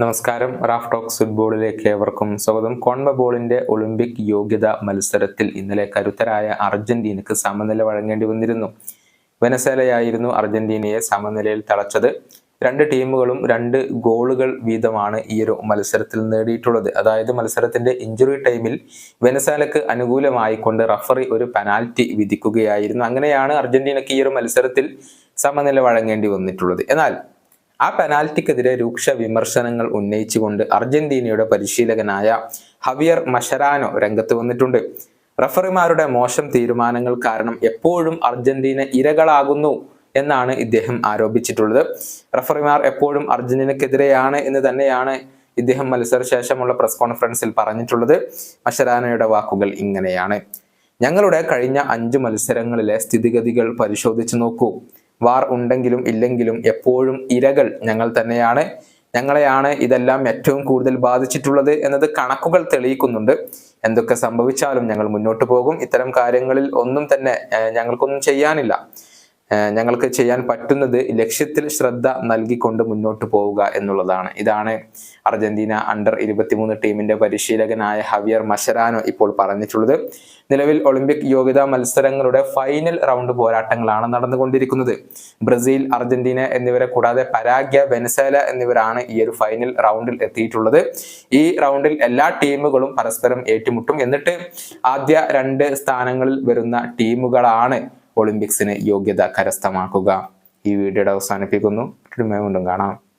നമസ്കാരം. Raf talks ഫുട്ബോളിലേക്ക് ഏവർക്കും സ്വാഗതം. കോൺമബോളിന്റെ ഒളിമ്പിക് യോഗ്യതാ മത്സരത്തിൽ ഇന്നലെ കരുത്തരായ അർജന്റീനക്ക് സമനില വഴങ്ങേണ്ടി വന്നിരുന്നു. വെനസേലയായിരുന്നു അർജന്റീനയെ സമനിലയിൽ തളച്ചത്. രണ്ട് ടീമുകളും രണ്ട് ഗോളുകൾ വീതമാണ് ഈ ഒരു മത്സരത്തിൽ നേടിയിട്ടുള്ളത്. അതായത് മത്സരത്തിന്റെ ഇഞ്ചുറി ടൈമിൽ വെനസാലക്ക് അനുകൂലമായിക്കൊണ്ട് റഫറി ഒരു പെനാൽറ്റി വിധിക്കുകയായിരുന്നു. അങ്ങനെയാണ് അർജന്റീനക്ക് ഈ ഒരു മത്സരത്തിൽ സമനില വഴങ്ങേണ്ടി വന്നിട്ടുള്ളത്. എന്നാൽ ആ പെനാൽറ്റിക്കെതിരെ രൂക്ഷ വിമർശനങ്ങൾ ഉന്നയിച്ചുകൊണ്ട് അർജന്റീനയുടെ പരിശീലകനായ ഹവിയർ മഷരാനോ രംഗത്ത് വന്നിട്ടുണ്ട്. റഫറിമാരുടെ മോശം തീരുമാനങ്ങൾ കാരണം എപ്പോഴും അർജന്റീന ഇരകളാകുന്നു എന്നാണ് ഇദ്ദേഹം ആരോപിച്ചിട്ടുള്ളത്. റഫറിമാർ എപ്പോഴും അർജന്റീനക്കെതിരെയാണ് എന്ന് തന്നെയാണ് ഇദ്ദേഹം മത്സരശേഷമുള്ള പ്രസ് കോൺഫറൻസിൽ പറഞ്ഞിട്ടുള്ളത്. മഷരാനയുടെ വാക്കുകൾ ഇങ്ങനെയാണ്. ഞങ്ങളുടെ കഴിഞ്ഞ അഞ്ച് മത്സരങ്ങളിലെ സ്ഥിതിഗതികൾ പരിശോധിച്ചു നോക്കൂ. വാർ ഉണ്ടെങ്കിലും ഇല്ലെങ്കിലും എപ്പോഴും ഇരകൾ ഞങ്ങൾ തന്നെയാണ്. ഞങ്ങളെയാണ് ഇതെല്ലാം ഏറ്റവും കൂടുതൽ ബാധിച്ചിട്ടുള്ളത് എന്നത് കണക്കുകൾ തെളിയിക്കുന്നുണ്ട്. എന്തൊക്കെ സംഭവിച്ചാലും ഞങ്ങൾ മുന്നോട്ട് പോകും. ഇത്തരം കാര്യങ്ങളിൽ ഒന്നും തന്നെ ഞങ്ങൾക്കൊന്നും ചെയ്യാനില്ല. ഞങ്ങൾക്ക് ചെയ്യാൻ പറ്റുന്നത് ലക്ഷ്യത്തിൽ ശ്രദ്ധ നൽകിക്കൊണ്ട് മുന്നോട്ട് പോവുക എന്നുള്ളതാണ്. ഇതാണ് അർജന്റീന അണ്ടർ ഇരുപത്തിമൂന്ന് ടീമിന്റെ പരിശീലകനായ ഹവിയർ മഷരാനോ ഇപ്പോൾ പറഞ്ഞിട്ടുള്ളത്. നിലവിൽ ഒളിമ്പിക് യോഗ്യതാ മത്സരങ്ങളുടെ ഫൈനൽ റൗണ്ട് പോരാട്ടങ്ങളാണ് നടന്നുകൊണ്ടിരിക്കുന്നത്. ബ്രസീൽ അർജന്റീന എന്നിവരെ കൂടാതെ പരാഗ്യ വെനസേല എന്നിവരാണ് ഈ ഒരു ഫൈനൽ റൗണ്ടിൽ എത്തിയിട്ടുള്ളത്. ഈ റൗണ്ടിൽ എല്ലാ ടീമുകളും പരസ്പരം ഏറ്റുമുട്ടും. എന്നിട്ട് ആദ്യ രണ്ട് സ്ഥാനങ്ങളിൽ വരുന്ന ടീമുകളാണ് ഒളിമ്പിക്സിന് യോഗ്യത കരസ്ഥമാക്കുക. ഈ വീഡിയോയുടെ അവസാനിപ്പിക്കുന്നു. വീണ്ടും കാണാം.